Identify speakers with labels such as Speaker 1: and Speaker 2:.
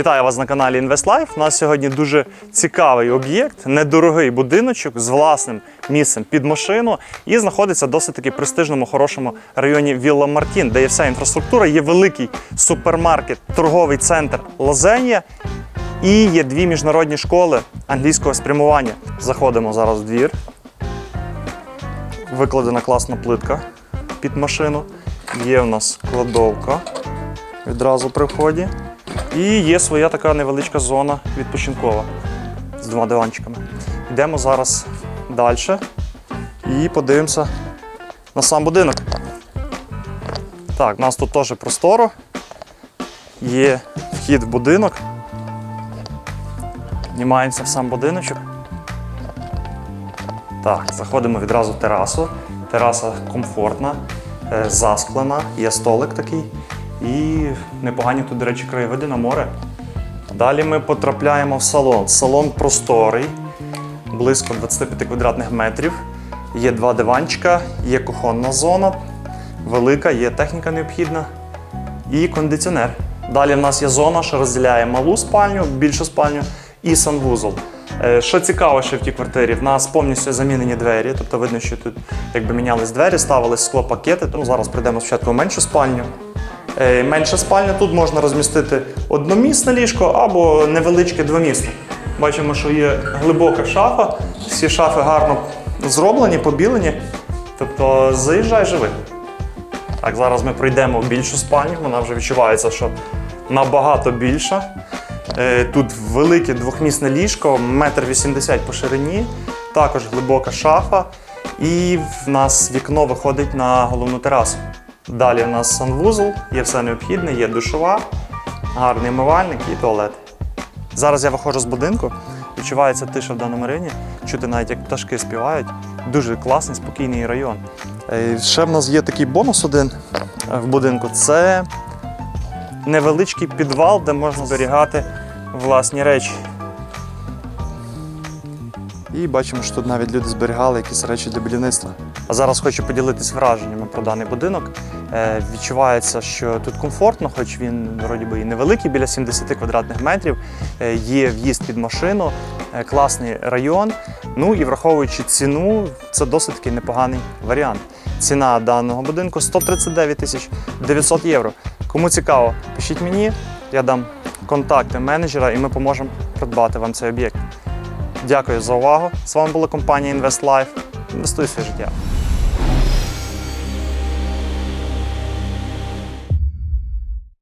Speaker 1: Вітаю вас на каналі InvestLife. У нас сьогодні дуже цікавий об'єкт, недорогий будиночок з власним місцем під машину і знаходиться в досить таки престижному, хорошому районі Вілла Мартін, де є вся інфраструктура, є великий супермаркет, торговий центр Лозенія і є дві міжнародні школи англійського спрямування. Заходимо зараз в двір. Викладена класна плитка під машину. Є в нас кладовка відразу при вході. І є своя така невеличка зона відпочинкова з двома диванчиками. Йдемо зараз далі і подивимося на сам будинок. Так, у нас тут теж просторо. Є вхід в будинок. Знімаємося в сам будиночок. Так, заходимо відразу в терасу. Тераса комфортна, е, засклена, є столик такий. І непогані тут, до речі, краєвиди на море. Далі ми потрапляємо в салон. Салон просторий, близько 25 квадратних метрів. Є два диванчика, є кухонна зона, велика, є техніка необхідна і кондиціонер. Далі в нас є зона, що розділяє малу спальню, більшу спальню і санвузол. Е, Що цікаво, ще в тій квартирі, в нас повністю замінені двері, тобто видно, що тут якби мінялись двері, ставились склопакети. Тому зараз прийдемо спочатку в меншу спальню. Е, Менша спальня тут можна розмістити одномісне ліжко або невеличке двомісне. Бачимо, що є глибока шафа, всі шафи гарно зроблені, побілені. Тобто заїжджай живи. Так, зараз ми пройдемо в більшу спальню, вона вже відчувається, що набагато більша. Е, Тут велике двохмісне ліжко, метр вісімдесят по ширині, також глибока шафа. І в нас вікно виходить на головну терасу. Далі у нас санвузол, є все необхідне, є душова, гарний мивальник і туалет. Зараз я виходжу з будинку, відчувається тиша в даному районі, чути навіть як пташки співають. Дуже класний, спокійний район. Е, Ще в нас є такий бонус один е, в будинку. Це невеличкий підвал, де можна зберігати власні речі. І бачимо, що тут навіть люди зберігали якісь речі для будівництва. А зараз хочу поділитись враженнями про даний будинок. Е, відчувається, що тут комфортно, хоч він вроді би і невеликий, біля 70 квадратних метрів. Е, є в'їзд під машину, е, класний район. Ну і враховуючи ціну, це досить таки непоганий варіант. Ціна даного будинку 139 тисяч 900 євро. Кому цікаво, пишіть мені, я дам контакти менеджера і ми поможемо придбати вам цей об'єкт. Дякую за увагу. З вами була компанія InvestLife. Інвестуй своє життя.